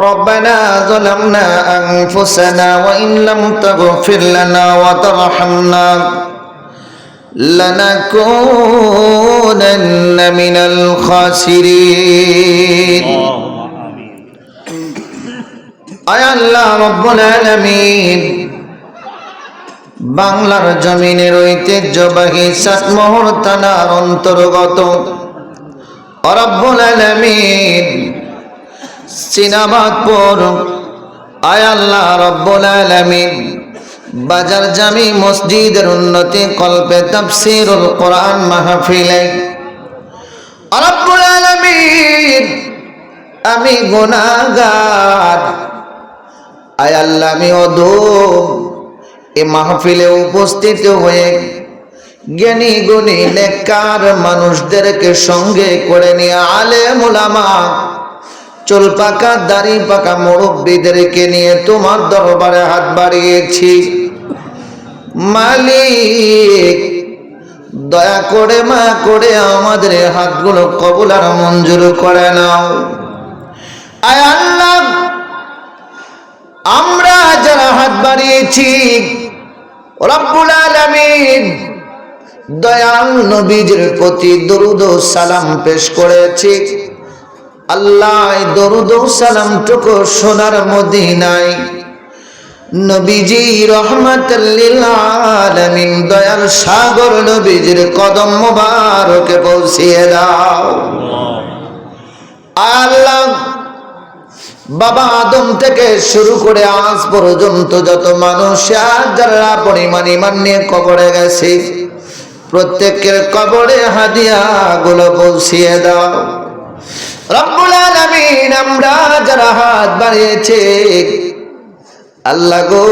ربنا ظلمنا أنفسنا وإن لم تغفر لنا وترحمنا لنكونن من الخاسرين আয় আল্লাহ রব্বুল আলামিন বাংলার জমিনের ঐতিহ্যবাহী সাতমোহর থানার অন্তর্গত রব্বুল আলামিন সিনাবাদপুর আয় আল্লাহ রব্বুল আলামিন। বাজার জামি মসজিদের উন্নতি কল্পে তাফসীরুল কোরআন মাহফিলে। রব্বুল আলামিন, আমি গুনাহগার। আয় আল্লাহ, আমি অধম এ মাহফিলে উপস্থিত হয়ে জ্ঞানী গুণী নেকার মানুষদেরকে সঙ্গে করে নিয়ে আলে মুলামা চুল পাকা, দাড়ি পাকা, মুরব্বীদেরকে নিয়ে তোমার দরবারে হাত বাড়িয়েছি। মালিক, দয়া করে মা করে আমাদের হাতগুলো কবুল আর মঞ্জুর করে নাও। আয় আল্লাহ, আমরা যারা হাত বাড়িয়েছি, রব্বুল আলামিন দয়াল নবীজির প্রতি দরুদ সালাম পেশ করেছি। আল্লাহ দরুদ সালামটুকু সোনার মদিনায়। নবীজি রহমাতাল্লিল আলামিন দয়াল সাগর নবীজির কদম মোবারকে পৌঁছিয়ে দাও। আল্লাহ বাবা আদম থেকে শুরু করে আজ পর্যন্ত যত মানুষ যারা পরিমাণ ইমান নিয়ে কবরে গেছে, প্রত্যেকের কবরে হাদিয়া গুলো পৌঁছিয়ে দাও। রব্বুল আলামিন আমরা যারা হাত বাড়িয়েছে, আল্লাহ গো,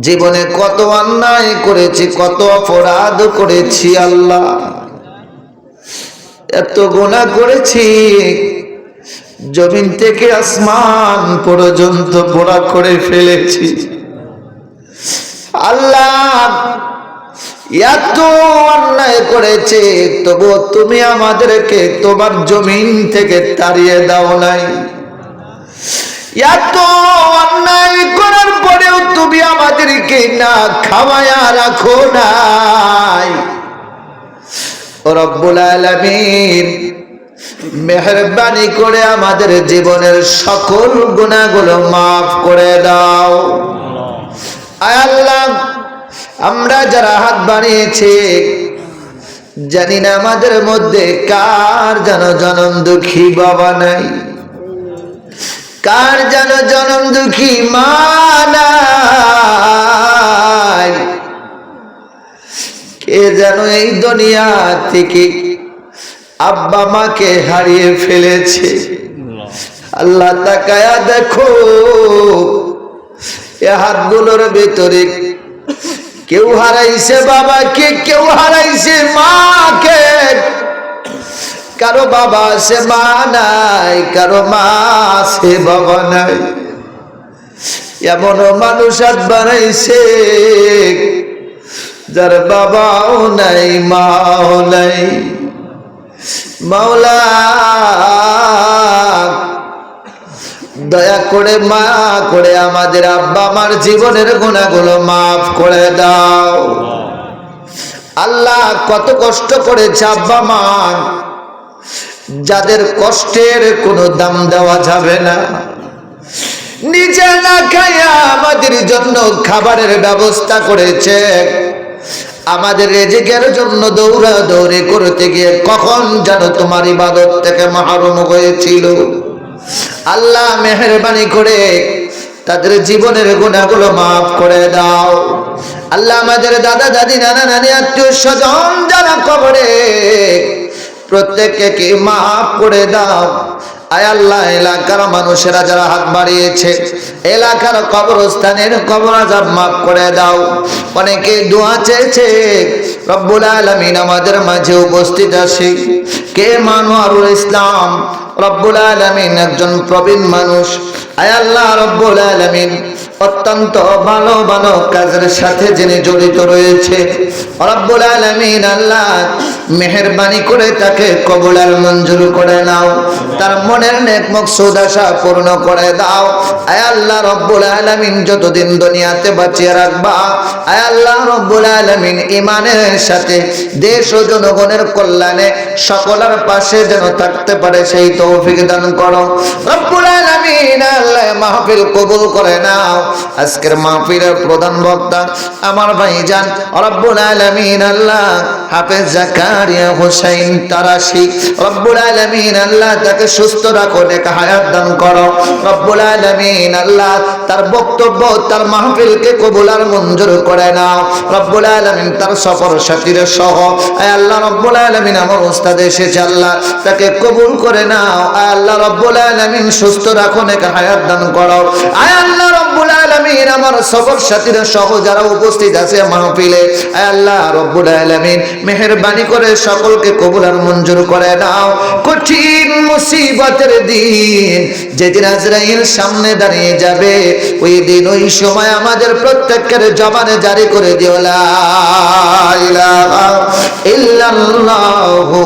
জীবনে কত অন্যায় করেছি, কত অপরাধ করেছি আল্লাহ। এত গোনা করেছি, জমিন থেকে আসমান পর্যন্ত পোড়া করে ফেলেছি। আল্লাহ এত অন্যায় করেছে, তবু তুমি আমাদেরকে তোমার জমিন থেকে তাড়িয়ে দাও নাই। এত অন্যায় করার পরেও তুমি আমাদেরকে না খাওয়ায়া রাখো নাই। রব্বুল আলামিন, মেহরবানি করে আমাদের জীবনের সকল গুণাগুলো মাফ করে দাও। আল্লাহ আমরা যারা হাত বানিয়েছি, জানি না আমাদের মধ্যে কার যেন জনম দুঃখী বাবা নাই, কার যেন জনম দুঃখী মা নাই। কে যেন এই দুনিয়া থেকে আব্বা মাকে হারিয়ে ফেলেছে। আল্লাহ তাকায়া দেখো, এ হাতগুলোর ভেতরে কেউ হারাইছে বাবাকে, কেউ হারাইছে মাকে। কারও বাবা আছে, মা নাই, কারও মা আছে, বাবা নাই। এমন মানুষ হাত বানাইছে যার বাবাও নাই, মাও নাই। মাওলা দয়া করে মা করে আমাদের আব্বা আমার জীবনের গুণাগুলো মাফ করে দাও। আল্লাহ কত কষ্ট করেছে আব্বা মা। যাদের কষ্টের কোনো দাম দেওয়া যাবে না। নিজে না খাইয়া আমাদের জন্য খাবারের ব্যবস্থা করেছে। আমাদের রেজিকের জন্য দৌড়া দৌড়ে করতে গিয়ে কখন যেন তোমার ইবাদত থেকে মাহরুম হয়েছিল? আল্লাহ মেহরবানি করে তাদের জীবনের গুণাগুলো মাফ করে দাও। আল্লাহ আমাদের দাদা, দাদি, নানা, নানি, আত্মীয় স্বজন যারা কবরে, প্রত্যেককে মাফ করে দাও? আয় আল্লাহ, এলাকার মানুষেরা যারা হাত বাড়িয়েছে, এলাকার কবরস্থানের কবর আজাব মাফ করে দাও। অনেকে দোয়া চেয়েছে, রব্বুল আলমিন আমাদের মাঝে উপস্থিত আছে। কে মানোয়ারুল ইসলাম? রব্বুল আলমিন একজন প্রবীণ মানুষ। আয় আল্লাহ রব্বুল আলমিন। অত্যন্ত ভালো ভালো কাজের সাথে যিনি জড়িত রয়েছে। রব্বুল আলামিন আল্লাহ মেহেরবানি করে তাকে কবুল আর মঞ্জুর করে নাও। তার মনের নেক মকসুদ আশা পূর্ণ করে দাও। আয় আল্লাহ রব্বুল আলামিন যতদিন দুনিয়াতে বাঁচিয়ে রাখবা, আয় আল্লাহ রব্বুল আলামিন ইমানের সাথে দেশ ও জনগণের কল্যাণে সকলের পাশে যেন থাকতে পারে সেই তৌফিক দান করো। রব্বুল আলামিন আল্লাহ মাহফিল কবুল করে নাও। আজকের মাহফিলের প্রধান বক্তা আমার ভাইজান, রব্বুল আলামিন আল্লাহ। হাফেজ জাকারিয়া হোসেন তারাশি। রব্বুল আলামিন আল্লাহ তাকে সুস্থ রাখো, নেক হায়াত দান করো। রব্বুল আলামিন আল্লাহ তার বক্তব্য, তার মাহফিলকে কবুল আর মঞ্জুর করে নাও। রব্বুল আলামিন তার সফর সাথীর সহ। আল্লাহ রব্বুল আলামিন, আমার উস্তাদ এসেছে আল্লাহ, তাকে কবুল করে নাও। আল্লাহ রব্বুল আলামিন, সুস্থ রাখো, নেক হায়াত দান করো। আয় আল্লাহ রব্বুল আমার সাথীরা সহ যারা উপস্থিত আছে মাহফিলে, আয় আল্লাহ রব্বুল করে সকলকে কবুল আর মঞ্জুর করে নাও। কঠিন মুসিবতের দিন, যেদিন আজরাইল সামনে দাঁড়িয়ে যাবে, ওই দিন, ওই সময় আমাদের প্রত্যেকের জবানে জারি করে দিও ইল্লাল্লাহু